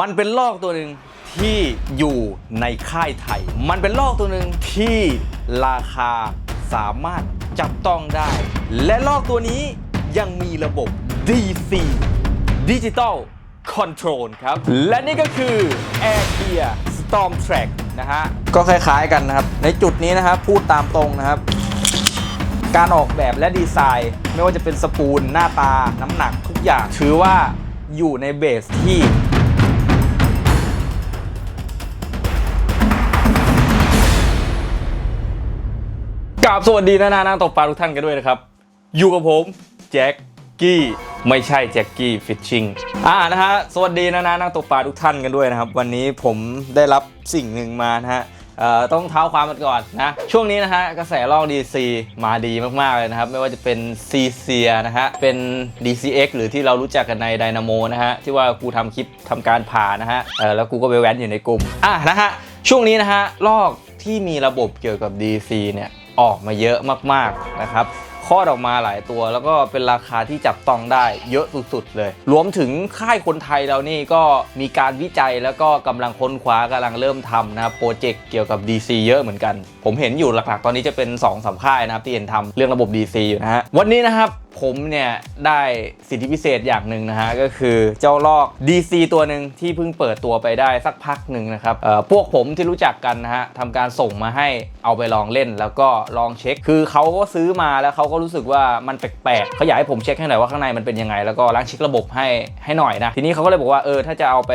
มันเป็นลอกตัวหนึ่งที่อยู่ในค่ายไทย มันเป็นลอกตัวหนึ่งที่ราคาสามารถจับต้องได้ และลอกตัวนี้ยังมีระบบ DC Digital Control ครับ และนี่ก็คือ Air Gear Storm Track นะฮะ ก็คล้ายๆกันนะครับ ในจุดนี้นะครับ พูดตามตรงนะครับ การออกแบบและดีไซน์ ไม่ว่าจะเป็นสปูล หน้าตา น้ำหนักทุกอย่าง ถือว่าอยู่ในเบสที่ กราบสวัสดีนะนานาตกปลาทุกท่านกันด้วยนะครับ อยู่กับผมแจ็คกี้ไม่ใช่แจ็คกี้ฟิชชิงอ่านะฮะสวัสดีนะนานักตกปลาทุกท่านกันด้วยนะครับ วันนี้ผมได้รับสิ่งหนึ่งมานะฮะต้องเท้าความกันก่อนนะ ช่วงนี้นะฮะกระแสลอก DC มาดีมากๆเลยนะครับ ไม่ว่าจะเป็นซีเซียนะฮะ เป็น DCX หรือที่เรารู้จักกันใน Dynamo นะฮะ ที่ว่ากูทำคลิปทำการผ่านะฮะแล้วกูก็ไปแว้นอยู่ในกลุ่ม อะนะฮะ ช่วงนี้นะฮะลอกที่มีระบบเกี่ยวกับ DC เนี่ย ออกมาเยอะมากๆนะครับคลอดออกมาหลายตัว แล้วก็เป็นราคาที่จับต้องได้เยอะสุดๆเลย รวมถึงค่ายคนไทยเรานี่ก็มีการวิจัยแล้วก็กำลังค้นคว้ากำลังเริ่มทำนะครับโปรเจกต์เกี่ยวกับ DC เยอะเหมือนกัน ผมเห็นอยู่หลักๆ ตอนนี้จะเป็น2องสามค่ายนะครับที่เห็นทำเรื่องระบบ DC อยู่นะฮะวันนี้นะครับ ผมเนี่ยได้สิทธิพิเศษอย่างหนึ่งนะฮะก็คือเจ้าลอก DC ตัวหนึ่งที่เพิ่งเปิดตัวไปได้สักพักหนึ่งนะครับเอ่อพวกผมที่รู้จักกันนะฮะทำการส่งมาให้เอาไปลองเล่นแล้วก็ลองเช็ค คือเขาก็ซื้อมาแล้วเขาก็รู้สึกว่ามันแปลกๆเขาอยากให้ผมเช็คให้หน่อยว่าข้างในมันเป็นยังไง แล้วก็ล้างเช็คระบบให้ให้หน่อยนะทีนี้เขาก็เลยบอกว่าเออถ้าจะเอาไป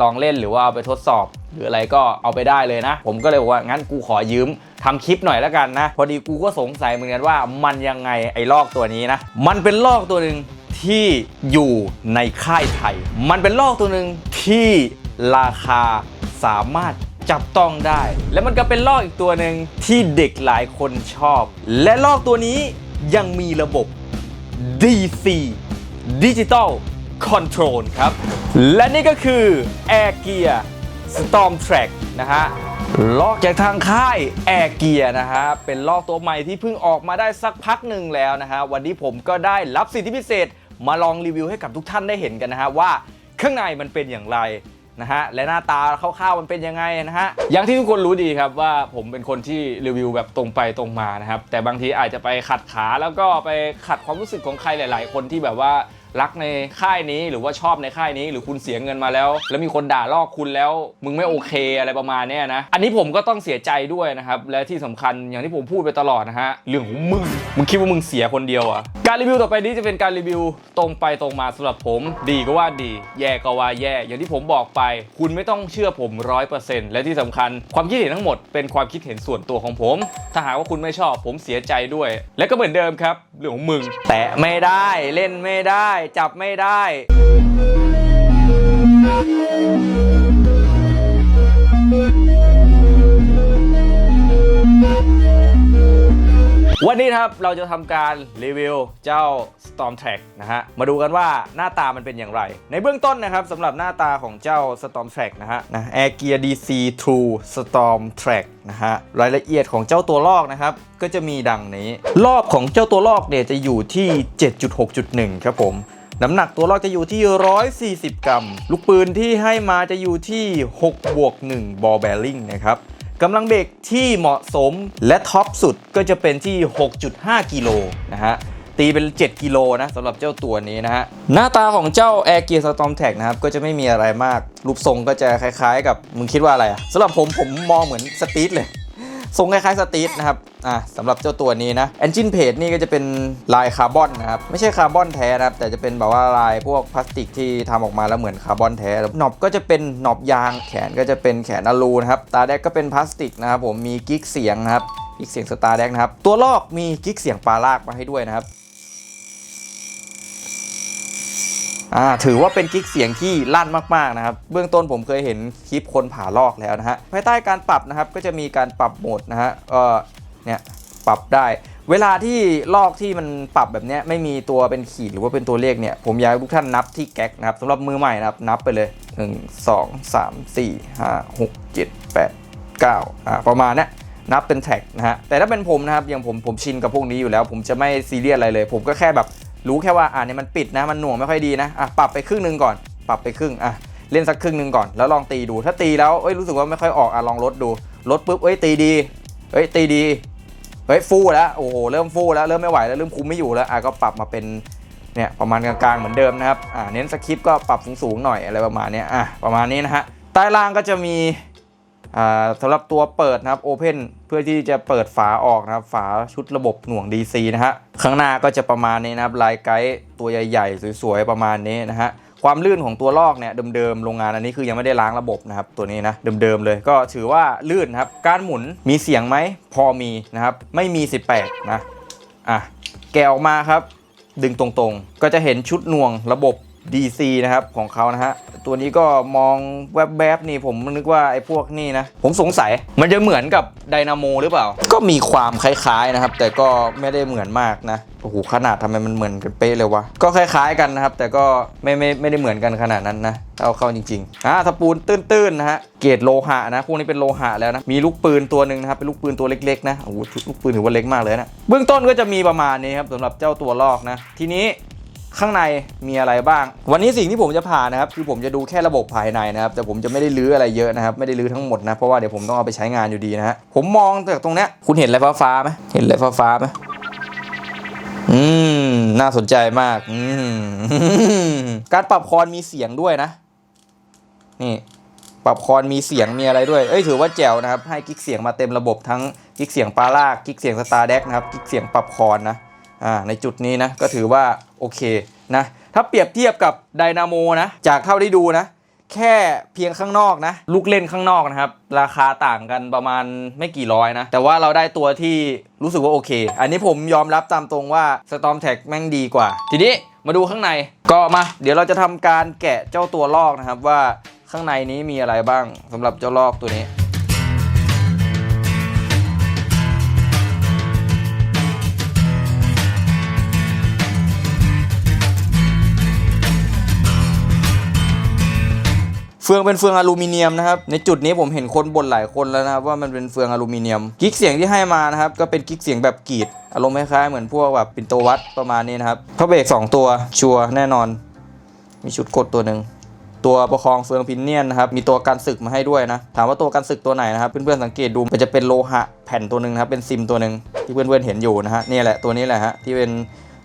ลองเล่นหรือว่าเอาไปทดสอบ หรืออะไรก็เอาไปได้เลยนะ ผมก็เลยบอกว่างั้นกูขอยืม ทำคลิปหน่อยแล้วกันนะ พอดีกูก็สงสัยเหมือนกันว่ามันยังไงไอ้ลอกตัวนี้นะ มันเป็นลอกตัวหนึ่งที่อยู่ในค่ายไทย มันเป็นลอกตัวหนึ่งที่ราคาสามารถจับต้องได้ และมันก็เป็นลอกอีกตัวหนึ่งที่เด็กหลายคนชอบ และลอกตัวนี้ยังมีระบบ DC Digital Control ครับ และนี่ก็คือ Air Gear Storm Track นะฮะ ลอกจากทางค่าย Air Gear นะฮะเป็นลอกตัวใหม่ที่เพิ่งออกมาได้สักพักหนึ่งแล้วนะฮะวันนี้ผมก็ได้รับสิทธิพิเศษมาลองรีวิวให้กับทุกท่านได้เห็นกันนะฮะว่าข้างในมันเป็นอย่างไรนะฮะและหน้าตาคร่าวๆมันเป็นยังไงนะฮะอย่างที่ทุกคนรู้ดีครับว่าผมเป็นคนที่รีวิวแบบตรงไปตรงมานะครับแต่บางทีอาจจะไปขัดขาแล้วก็ไปขัดความรู้สึกของใครหลาย ๆ คนที่แบบว่า รักในค่ายนี้หรือว่าชอบในค่ายนี้ หรือคุณเสียเงินมาแล้ว แล้วมีคนด่าลอกคุณแล้ว มึงไม่โอเคอะไรประมาณเนี้ยนะ อันนี้ผมก็ต้องเสียใจด้วยนะครับ และที่สำคัญอย่างที่ผมพูดไปตลอดนะฮะเรื่องของมึงมึงคิดว่ามึงเสียคนเดียวอะการรีวิวต่อไปนี้จะเป็นการรีวิวตรงไปตรงมาสำหรับผม ดีก็ว่าดี แย่ก็ว่าแย่ อย่างที่ผมบอกไป คุณไม่ต้องเชื่อผมร้อยเปอร์เซ็นต์และที่สำคัญ ความคิดเห็นทั้งหมดเป็นความคิดเห็นส่วนตัวของผม ถ้าหากว่าคุณไม่ชอบผมเสียใจด้วย และก็เหมือนเดิมครับเรื่องของมึง แตะไม่ได้เล่นไม่ได้จับไม่ได้วันนี้ครับเราจะทำการรีวิวเจ้า Storm Track นะฮะ มาดูกันว่าหน้าตามันเป็นอย่างไร ในเบื้องต้นนะครับสำหรับหน้าตาของเจ้า Storm Track นะฮะนะ Air Gear DC True Storm Track นะฮะ รายละเอียดของเจ้าตัวลอกนะครับ ก็จะมีดังนี้ รอบของเจ้าตัวลอกเนี่ยจะอยู่ที่ 7.6.1 ครับผม น้ำหนักตัวลอกจะอยู่ที่ 140 กรัม ลูกปืนที่ให้มาจะอยู่ที่ 6 บวก 1 บอลแบริ่งนะครับกำลังเบรกที่เหมาะสมและท็อปสุดก็จะเป็นที่ 6.5 กิโลนะฮะตีเป็น 7 กิโลนะสำหรับเจ้าตัวนี้นะฮะ หน้าตาของเจ้า Air Gear Storm Tag นะครับ ก็จะไม่มีอะไรมาก รูปทรงก็จะคล้ายๆ กับ มึงคิดว่าอะไรอะสำหรับผมผมมองเหมือนสตรีทเลย ทรงคล้ายๆสตรีทนะครับอ่าสำหรับเจ้าตัวนี้นะแอนจินเพจนี่ก็จะเป็นลายคาร์บอนนะครับ ไม่ใช่คาร์บอนแท้นะครับ แต่จะเป็นแบบว่าลายพวกพลาสติกที่ทำออกมาแล้วเหมือนคาร์บอนแท้หนอบก็จะเป็นหนอบยางแขนก็จะเป็นแขนอลูนะครับตาแดกก็เป็นพลาสติกนะครับผมมีกิ๊กเสียงนะครับกิ๊กเสียงสตาร์แดกนะครับตัวลอกมีกิ๊กเสียงปลาลากมาให้ด้วยนะครับ อ่าถือว่าเป็นกิ๊กเสียงที่ลั่นมากๆนะครับ เบื้องต้นผมเคยเห็นคลิปคนผ่าลอกแล้วนะฮะ ภายใต้การปรับนะครับก็จะมีการปรับโหมดนะฮะก็เนี่ยปรับได้ เวลาที่ลอกที่มันปรับแบบเนี้ยไม่มีตัวเป็นขีดหรือว่าเป็นตัวเลขเนี่ย ผมอยากให้ทุกท่านนับที่แก๊กนะครับสำหรับมือใหม่นะครับนับไปเลย 1 2 3 4 5 6 7 8 9อ่าประมาณนี้นับเป็นแท็กนะฮะ แต่ถ้าเป็นผมนะครับอย่างผมผมชินกับพวกนี้อยู่แล้ว ผมจะไม่ซีเรียสอะไรเลย ผมก็แค่แบบ รู้แค่ว่าอ่าเนี่ยมันปิดนะมันหน่วงไม่ค่อยดีนะอะปรับไปครึ่งหนึ่งก่อน ปรับไปครึ่งอะเล่นสักครึ่งหนึ่งก่อนแล้วลองตีดูถ้าตีแล้วเอ้ยรู้สึกว่าไม่ค่อยออกอะลองลดดูลดปุ๊บเอ้ยตีดีเอ้ยตีดีเฮ้ยฟู่แล้วโอ้โหเริ่มฟู่แล้วเริ่มไม่ไหวแล้วเริ่มคุมไม่อยู่แล้วอะก็ปรับมาเป็นเนี่ยประมาณกลางๆเหมือนเดิมนะครับอ่าเน้นสคริปต์ก็ปรับสูงๆหน่อยอะไรประมาณเนี้ยอะประมาณนี้นะฮะใต้ล่างก็จะมี สำหรับตัวเปิดนะครับ Open เพื่อที่จะเปิดฝาออกนะครับ ฝาชุดระบบหน่วง DC นะฮะข้างหน้าก็จะประมาณนี้นะครับลายไกด์ตัวใหญ่ๆ สวยๆ ประมาณนี้นะฮะความลื่นของตัวลอกเนี่ยเดิมๆโรงงานอันนี้คือยังไม่ได้ล้างระบบนะครับตัวนี้นะเดิมๆเลยก็ถือว่าลื่นครับการหมุนมีเสียงไหมพอมีนะครับไม่มี 18 นะอะแกะออกมาครับ ดึงตรงๆ ก็จะเห็นชุดหน่วงระบบ DC นะครับของเขานะฮะตัวนี้ก็มองแวบๆนี่ผมนึกว่าไอ้พวกนี่นะ ผมสงสัยมันจะเหมือนกับไดนาโมหรือเปล่า ก็มีความคล้ายๆนะครับ แต่ก็ไม่ได้เหมือนมากนะโอ้โหขนาดทำไมมันเหมือนกันเป๊ะเลยวะก็คล้ายๆกันนะครับ แต่ก็ไม่ไม่ไม่ได้เหมือนกันขนาดนั้นนะเอาเข้าจริงๆอ่าตะปูนตื้นๆนะฮะเกรดโลหะนะพวกนี้เป็นโลหะแล้วนะมีลูกปืนตัวหนึ่งนะครับเป็นลูกปืนตัวเล็กๆนะโอ้โหลูกปืนถือว่าเล็กมากเลยนะเบื้องต้นก็จะมีประมาณนี้ครับสำหรับเจ้าตัวลอกนะทีนี้ ข้างในมีอะไรบ้าง วันนี้สิ่งที่ผมจะผ่านนะครับ คือผมจะดูแค่ระบบภายในนะครับ แต่ผมจะไม่ได้ลื้ออะไรเยอะนะครับ ไม่ได้ลื้อทั้งหมดนะ เพราะว่าเดี๋ยวผมต้องเอาไปใช้งานอยู่ดีนะฮะ ผมมองจากตรงเนี้ย คุณเห็นอะไรฟ้าฟ้าไหมเห็นอะไรฟ้าฟ้าไหมอืม น่าสนใจมาก อืม การปรับคอนมีเสียงด้วยนะ นี่ ปรับคอนมีเสียงมีอะไรด้วย เอ้ย ถือว่าแจ๋วนะครับ ให้กิ๊กเสียงมาเต็มระบบทั้งกิ๊กเสียงปลาลากกิ๊กเสียงสตาร์เด็กนะครับ กิ๊กเสียงปรับคอนนะ ในจุดนี้นะก็ถือว่าโอเคนะถ้าเปรียบเทียบกับไดนาโมนะจากเท่าที่ดูนะ แค่เพียงข้างนอกนะ ลูกเล่นข้างนอกนะครับ ราคาต่างกันประมาณไม่กี่ร้อยนะ แต่ว่าเราได้ตัวที่รู้สึกว่าโอเค อันนี้ผมยอมรับตามตรงว่า Storm Tag แม่งดีกว่า ทีนี้มาดูข้างในก็มา เดี๋ยวเราจะทำการแกะเจ้าตัวลอกนะครับว่าข้างในนี้มีอะไรบ้างสำหรับเจ้าลอกตัวนี้ เฟืองเป็นเฟืองอลูมิเนียมนะครับ ในจุดนี้ผมเห็นคนบ่นหลายคนแล้วนะครับว่ามันเป็นเฟืองอลูมิเนียม กิ๊กเสียงที่ให้มานะครับก็เป็นกิ๊กเสียงแบบกรีด อารมณ์คล้ายๆเหมือนพวกแบบปินโตวัดประมาณนี้นะครับพระเบรก2ตัวชัวร์แน่นอน มีชุดกดตัวหนึ่งตัวประคองเฟืองพินเนียนนะครับ มีตัวกันศึกมาให้ด้วยนะ ถามว่าตัวกันศึกตัวไหนนะครับ เพื่อนๆสังเกตดู มันจะเป็นโลหะแผ่นตัวหนึ่งนะครับ เป็นซิมตัวหนึ่งที่เพื่อนๆเห็นอยู่นะฮะ นี่แหละตัวนี้แหละฮะที่เป็น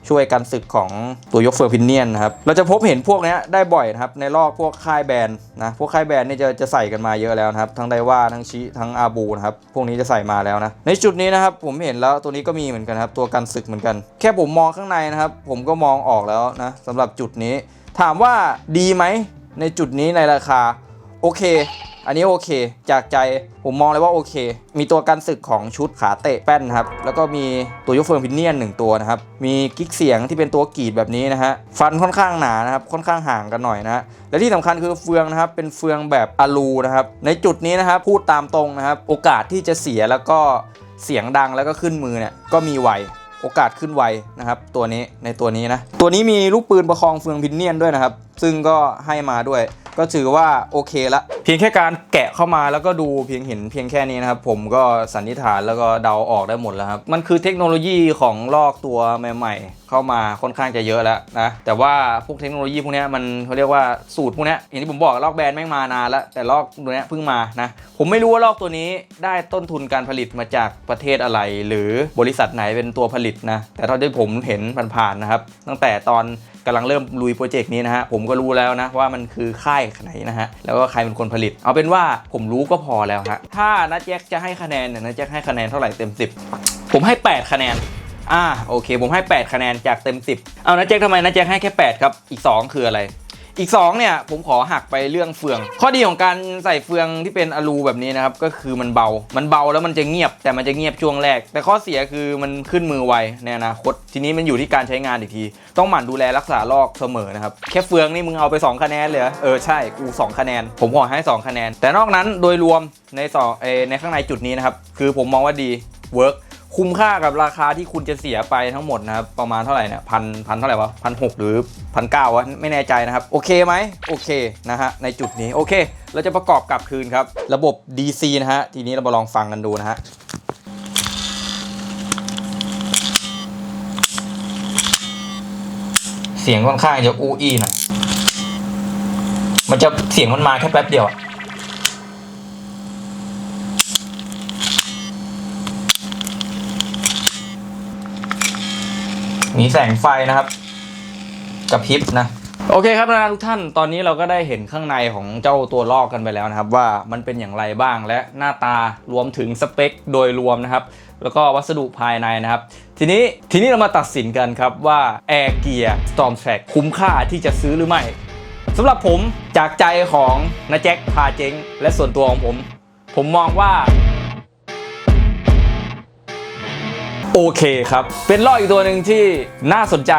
ช่วยกันศึกของตัวยกเฟืองพินเนียนนะครับ เราจะพบเห็นพวกนี้ได้บ่อยนะครับ ในลอกพวกค่ายแบรนด์นะ พวกค่ายแบรนด์นี่จะจะใส่กันมาเยอะแล้วนะครับ ทั้งไดว่าทั้งชิทั้งอาบูนะครับ พวกนี้จะใส่มาแล้วนะ ในจุดนี้นะครับผมเห็นแล้วตัวนี้ก็มีเหมือนกันครับ ตัวกันศึกเหมือนกัน แค่ผมมองข้างในนะครับ ผมก็มองออกแล้วนะสำหรับจุดนี้ ถามว่าดีไหมในจุดนี้ในราคา โอเค อันนี้โอเค จากใจผมมองเลยว่าโอเค มีตัวกันศึกของชุดขาเตะแป้นครับ แล้วก็มีตัวยกเฟืองพินเนียนหนึ่งตัวนะครับ มีกิ๊กเสียงที่เป็นตัวกรีดแบบนี้นะฮะ ฟันค่อนข้างหนานะครับ ค่อนข้างห่างกันหน่อยนะฮะ และที่สำคัญคือเฟืองนะครับ เป็นเฟืองแบบอะลูนะครับ ในจุดนี้นะครับ พูดตามตรงนะครับ โอกาสที่จะเสียแล้วก็เสียงดังแล้วก็ขึ้นมือเนี่ยก็มีไวโอกาสขึ้นไวนะครับ ตัวนี้ในตัวนี้นะ ตัวนี้มีลูกปืนประคองเฟืองพินเนียนด้วยนะครับ ซึ่งก็ให้มาด้วย ก็ถือว่าโอเคละเพียงแค่การแกะเข้ามาแล้วก็ดูเพียงเห็นเพียงแค่นี้นะครับ ผมก็สันนิษฐานแล้วก็เดาออกได้หมดแล้วครับ มันคือเทคโนโลยีของลอกตัวใหม่ๆ เข้ามาค่อนข้างจะเยอะแล้วนะ แต่ว่าพวกเทคโนโลยีพวกนี้มันเขาเรียกว่าสูตรพวกนี้อย่างที่ผมบอกลอกแบรนด์แม่งมานานแล้ว แต่ลอกตัวนี้เพิ่งมานะ ผมไม่รู้ว่าลอกตัวนี้ได้ต้นทุนการผลิตมาจากประเทศอะไร หรือบริษัทไหนเป็นตัวผลิตนะ แต่เท่าที่ผมเห็นผ่านๆนะครับ ตั้งแต่ตอนกำลังเริ่มลุยโปรเจกต์นี้นะฮะผมก็รู้แล้วนะว่ามันคือค่ายไหนนะฮะ แล้วก็ใครเป็นคนผลิต เอาเป็นว่าผมรู้ก็พอแล้วฮะ ถ้านัดแจ็คจะให้คะแนนเนี่ยนัดแจ็คให้คะแนนเท่าไหร่เต็ม 10 ผมให้ 8 คะแนน อ่าโอเค ผมให้ 8 คะแนนจากเต็ม 10 เอานัทแจ็คทำไมนัทแจ็คให้แค่ 8 ครับ อีก 2 คืออะไร อีก2เนี่ยผมขอหักไปเรื่องเฟือง ข้อดีของการใส่เฟืองที่เป็นอะลูแบบนี้นะครับก็คือมันเบา มันเบาแล้วมันจะเงียบ แต่มันจะเงียบช่วงแรก แต่ข้อเสียคือมันขึ้นมือไวในอนาคต ทีนี้มันอยู่ที่การใช้งานอีกที ต้องหมั่นดูแลรักษาลอกเสมอนะครับแค่เฟืองนี่มึงเอาไป 2 คะแนนเลยเออใช่กู 2 คะแนน ผมขอให้ 2 คะแนน แต่นอกนั้นโดยรวมในสองเออในข้างในจุดนี้นะครับคือผมมองว่าดีเวิร์ก คุ้มค่ากับราคาที่คุณจะเสียไปทั้งหมดนะครับ ประมาณเท่าไหร่เนี่ยพันพันเท่าไหร่วะพันหกหรือพันเก้าวะไม่แน่ใจนะครับ โอเคไหมโอเคนะฮะในจุดนี้โอเค เราจะประกอบกลับคืนครับ ระบบ DC นะฮะ ทีนี้เรามาลองฟังกันดูนะฮะเสียงค่อนข้างจะอู้อี้หน่อยมันจะเสียงมันมาแค่แป๊บเดียวอะ มีแสงไฟนะครับกระพริบนะโอเคครับนะทุกท่านตอนนี้เราก็ได้เห็นข้างในของเจ้าตัวลอกกันไปแล้วนะครับ ว่ามันเป็นอย่างไรบ้างและหน้าตารวมถึงสเปคโดยรวมนะครับ แล้วก็วัสดุภายในนะครับ ทีนี้ทีนี้เรามาตัดสินกันครับว่า Air Gear Storm Track คุ้มค่าที่จะซื้อหรือไม่สำหรับผมจากใจของนาแจ็คพาเจ๊งและส่วนตัวของผม ผมมองว่า โอเคครับ เป็นลออีกตัวหนึ่งที่น่าสนใจ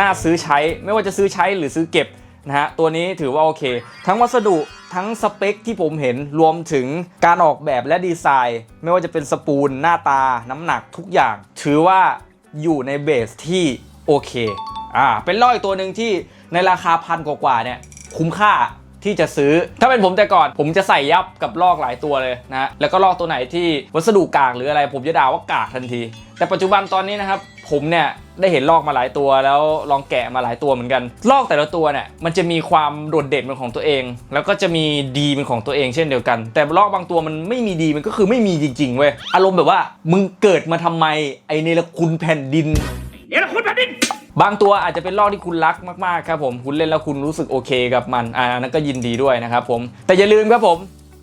น่าซื้อใช้ ไม่ว่าจะซื้อใช้หรือซื้อเก็บนะฮะ ตัวนี้ถือว่าโอเค ทั้งวัสดุ ทั้งสเปคที่ผมเห็น รวมถึงการออกแบบและดีไซน์ ไม่ว่าจะเป็นสปูล หน้าตา น้ำหนักทุกอย่าง ถือว่าอยู่ในเบสที่โอเค อ่า เป็นลออีกตัวหนึ่งที่ในราคาพันกว่าๆเนี่ย คุ้มค่า ที่จะซื้อ ถ้าเป็นผมแต่ก่อน ผมจะใส่ยับกับลอกหลายตัวเลยนะแล้วก็ลอกตัวไหนที่วัสดุกากหรืออะไร ผมจะด่าว่ากากทันที แต่ปัจจุบันตอนนี้นะครับผมเนี่ยได้เห็นลอกมาหลายตัวแล้วลองแกะมาหลายตัวเหมือนกัน ลอกแต่ละตัวเนี่ยมันจะมีความโดดเด่นเป็นของตัวเอง แล้วก็จะมีดีเป็นของตัวเองเช่นเดียวกัน แต่ลอกบางตัวมันไม่มีดีมันก็คือไม่มีจริงๆเว้ยอารมณ์แบบว่ามึงเกิดมาทำไมไอเนรคุณแผ่นดิน บางตัวอาจจะเป็นลอกที่คุณรักมากๆครับผมคุณเล่นแล้วคุณรู้สึกโอเคกับมันอ่านั้นก็ยินดีด้วยนะครับผมแต่อย่าลืมครับผม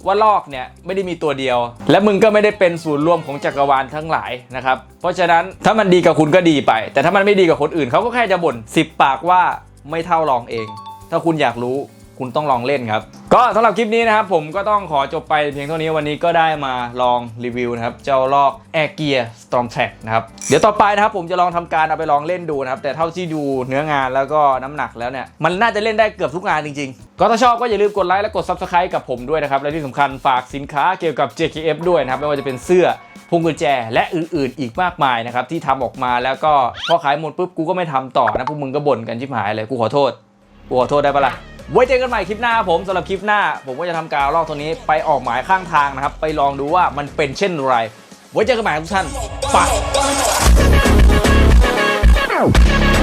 ว่าลอกเนี่ยไม่ได้มีตัวเดียว และมึงก็ไม่ได้เป็นศูนย์รวมของจักรวาลทั้งหลายนะครับเพราะฉะนั้นถ้ามันดีกับคุณก็ดีไป แต่ถ้ามันไม่ดีกับคนอื่นเขาก็แค่จะบ่นสิบปากว่าไม่เท่าลองเอง ถ้าคุณอยากรู้ คุณต้องลองเล่นครับ ก็สำหรับคลิปนี้นะครับผมก็ต้องขอจบไปเพียงเท่านี้วันนี้ก็ได้มาลองรีวิวนะครับเจ้าลอก Air Gear Storm Track นะครับเดี๋ยวต่อไปนะครับผมจะลองทำการเอาไปลองเล่นดูนะครับแต่เท่าที่ดูเนื้องานแล้วก็น้ำหนักแล้วเนี่ยมันน่าจะเล่นได้เกือบทุกงานจริงๆ ก็ถ้าชอบก็อย่าลืมกดไลค์และกด Subscribe กับผมด้วยนะครับและที่สำคัญฝากสินค้าเกี่ยวกับ JKF ด้วยนะครับไม่ว่าจะเป็นเสื้อพวงกุญแจและอื่นๆ อีกมากมายนะครับที่ทำออกมาแล้วก็พอขายหมดปุ๊บกูก็ไม่ทำต่อนะพวกมึงก็บ่นกันชิบหายเลยกูขอโทษกูขอโทษได้ปะล่ะ ไว้เจอกันใหม่คลิปหน้าผมสำหรับคลิปหน้า ผมก็จะทำการลอกตัวนี้ไปออกหมายข้างทางนะครับ ไปลองดูว่ามันเป็นเช่นไร ไว้เจอกันใหม่ทุกท่านไป Ow!